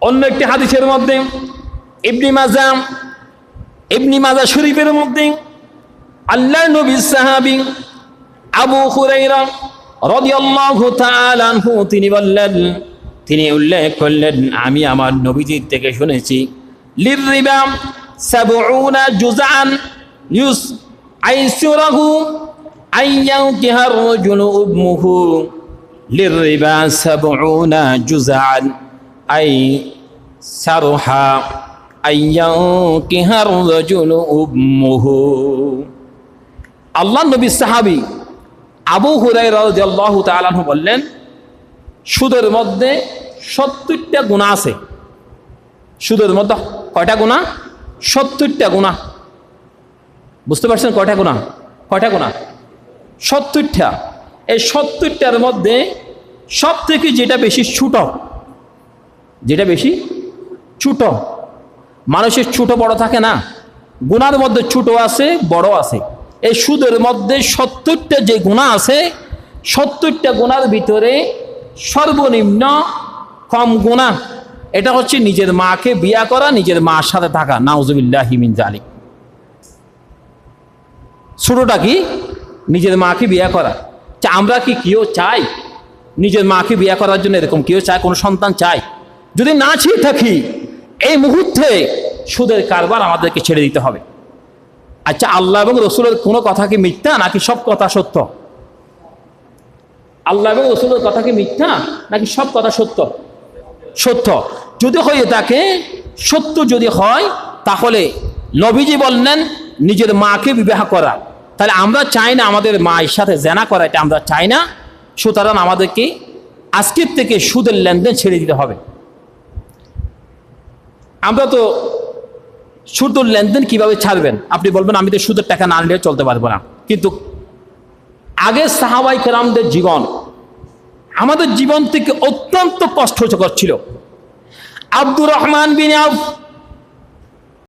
অন্য একটি হাদিসের মধ্যে ইবনি মাজা ইবনি মাজা শরীফের মধ্যে আল্লাহ নবী সাহাবী আবু হুরাইরা তিনি বললেন, তিনি উল্লেখ করলেন, আমি আমার নবীজির থেকে শুনেছি উম্মুহু। লিররিবা সাবউনা জুজান আই সারহা আইয়াউকিহার রাজুলু উম্মুহু আল্লাহ নবী সাহাবী আবু হুরাই রাহ তালাহু বললেন, সুদের মধ্যে সত্তরটা গুণা আছে। সুদের মধ্যে কয়টা গুণা? সত্তরটা গুণা। বুঝতে পারছেন কয়টা গুণা? কয়টা গুণা? সত্তরটা। এই সত্তরটার মধ্যে সব থেকে যেটা বেশি ছোট, যেটা বেশি ছোট, মানুষের ছোট বড় থাকে না? গুণার মধ্যে ছোট আছে, বড় আছে। এই সুদের মধ্যে সত্তরটা যে গুণা আছে, সত্তরটা গুণার ভিতরে সর্বনিম্ন কম গুণা, এটা হচ্ছে নিজের মাকে বিয়া করা, নিজের মার সাথে থাকা। নাউজুবিল্লাহ হিমিন জালিক ছোটোটা কি? নিজের মাকে বিয়া করা। আমরা কি কেউ চাই? নিজের মাকে বিয়া করার জন্য এরকম কেউ চায়? কোনো সন্তান চায়? যদি না চেয়ে থাকি, এই মুহূর্তে সুদের কারবার আমাদেরকে ছেড়ে দিতে হবে। আচ্ছা আল্লাহ এবং রসুলের কোনো কথা কি মিথ্যা নাকি সব কথা সত্য? আল্লাহ এবং রসুলের কথা কি মিথ্যা নাকি সব কথা সত্য? সত্য। যদি হয়ে থাকে, সত্য যদি হয়, তাহলে নবীজি বললেন, নিজের মাকে বিবাহ করা। তাহলে আমরা চাই না আমাদের মায়ের সাথে জেনা করা, এটা আমরা চাই না। সুতরাং আমাদেরকে আজকের থেকে সুদের লেনদেন ছেড়ে দিতে হবে। আমরা তো সুদের লেনদেন কীভাবে ছাড়বেন? আপনি বলবেন, আমি তো সুদের টাকা না আনলে চলতে পারব না। কিন্তু আগে সাহাবাই কেরামদের জীবন আমাদের জীবন থেকে অত্যন্ত কষ্টকর ছিল। আব্দুর রহমান বিন আউফ